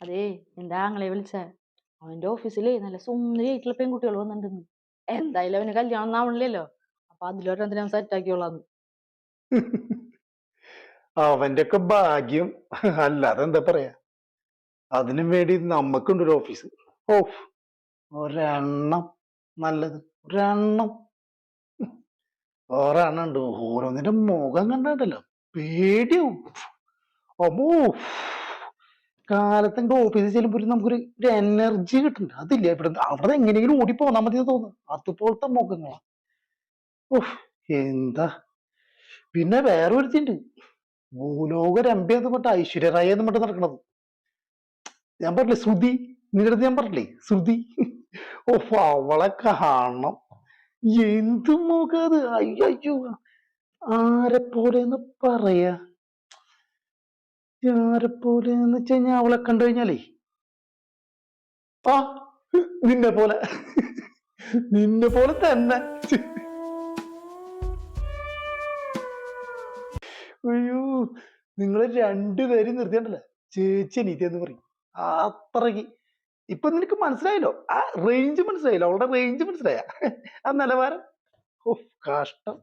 അതേ എന്താ ആങ്ങളെ വിളിച്ച? അവന്റെ ഓഫീസിലേ നല്ല സുന്ദരിയായിട്ടുള്ള പെൺകുട്ടികൾ വന്നിട്ടുണ്ടെന്ന് എന്തായാലും അവന് കല്യാണം ആവണില്ലല്ലോ. അപ്പൊ അതിലൊരെണ്ണത്തിന് അവൻ സെറ്റ് ആക്കിയോളാന്ന് അവന്റെ ഒക്കെ ഭാഗ്യം. അല്ലാതെ എന്താ പറയാ? അതിനും വേണ്ടി നമുക്കുണ്ടൊരു ഓഫീസ്. ഓ ഒരെണ്ണം നല്ലത്. ഒരെണ്ണം. ഒരെണ്ണം ഉണ്ട് ഓരോന്നിന്റെ മുഖം കണ്ടാണ്ടല്ലോ. പേടിയാവും. അമ്മോ കാലത്തെ ഓഫീസിൽ ചെല്ലുമ്പോൾ നമുക്കൊരു ഒരു എനർജി കിട്ടുന്നുണ്ട് അതില്ല. ഇവിടെ അവിടെ എങ്ങനെയെങ്കിലും ഓടിപ്പോന്നാ മതി എന്ന് തോന്നുന്നു. അതുപോലത്തെ മുഖങ്ങളാ. ഓഹ് എന്താ? പിന്നെ വേറെ ഒരുത്തിണ്ട് ഭൂലോക രംഭ എന്ന് പറഞ്ഞ ഐശ്വര്യ എന്ന് പറഞ്ഞിട്ട് നടക്കണത്. ഞാൻ പറഞ്ഞില്ലേ ശ്രുതി? നിങ്ങളുടെ ഞാൻ പറഞ്ഞില്ലേ ശ്രുതി? ഓ അവളെ കാണണം. എന്ത് മുഖത് അയ്യോ ആരെ പോലെന്ന് പറയാ. ആരെ പോലെ വെച്ച് കഴിഞ്ഞാൽ അവളെ കണ്ടു കഴിഞ്ഞാലേ? ആ നിന്നെ പോലെ. നിന്നെ പോലെ തന്നെ. അയ്യോ നിങ്ങൾ രണ്ടുപേരും നിർത്തിയണ്ടല്ലേ? ചേച്ചി നീതി എന്ന് പറയും. അത്രയ്ക്ക്. ഇപ്പൊ നിനക്ക് മനസ്സിലായല്ലോ? ആ റേഞ്ച് മനസ്സിലായല്ലോ? അവളുടെ റേഞ്ച് മനസ്സിലായ? ആ നിലവാരം? ഓ കഷ്ടം.